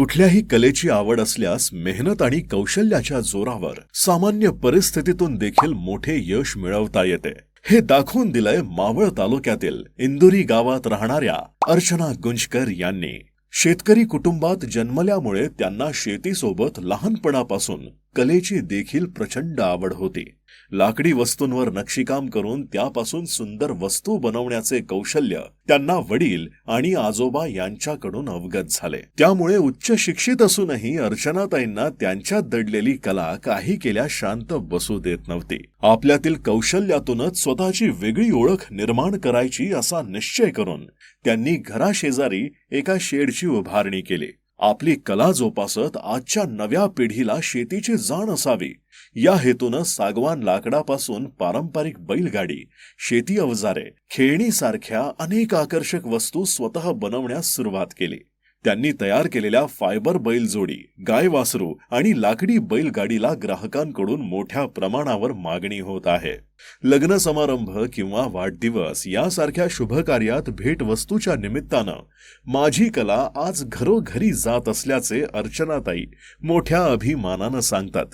कुठल्याही कलेची आवड असल्यास मेहनत आणि कौशल्याच्या जोरावर सामान्य परिस्थितीतून देखील मोठे यश मिळवता येते. हे दाखवून दिलंय मावळ तालुक्यातील इंदुरी गावात राहणाऱ्या अर्चना गुंजकर यांनी. शेतकरी कुटुंबात जन्मल्यामुळे त्यांना शेतीसोबत लहानपणापासून कलेची देखील प्रचंड आवड होती. लाकडी वस्तूंवर नक्षीकाम करून त्यापासून सुंदर वस्तू बनवण्याचे कौशल्य त्यांना वडील आणि आजोबा यांच्याकडून अवगत झाले. त्यामुळे उच्च शिक्षित असूनही अर्चनाताईंना त्यांच्यात दडलेली कला काही केल्या शांत बसू देत नव्हती. आपल्यातील कौशल्यातूनच स्वतःची वेगळी ओळख निर्माण करायची असा निश्चय करून त्यांनी घराशेजारी एका शेडची उभारणी केली. आपली कला जोपासत आजच्या नव्या पिढीला शेतीची जाण असावी. या हेतूनं सागवान लाकडापासून पारंपरिक बैलगाडी शेती अवजारे खेळणीसारख्या अनेक आकर्षक वस्तू स्वतः बनवण्यास सुरुवात केली. त्यांनी तयार केलेल्या फायबर बैल जोडी गाय वासरू आणि लाकडी बैलगाडीला ग्राहकांकडून मोठ्या प्रमाणावर मागणी होत आहे. लग्न समारंभ किंवा वाढदिवस यासारख्या शुभकार्यात भेटवस्तूच्या निमित्तानं माझी कला आज घरोघरी जात असल्याचे अर्चनाताई मोठ्या अभिमानानं सांगतात.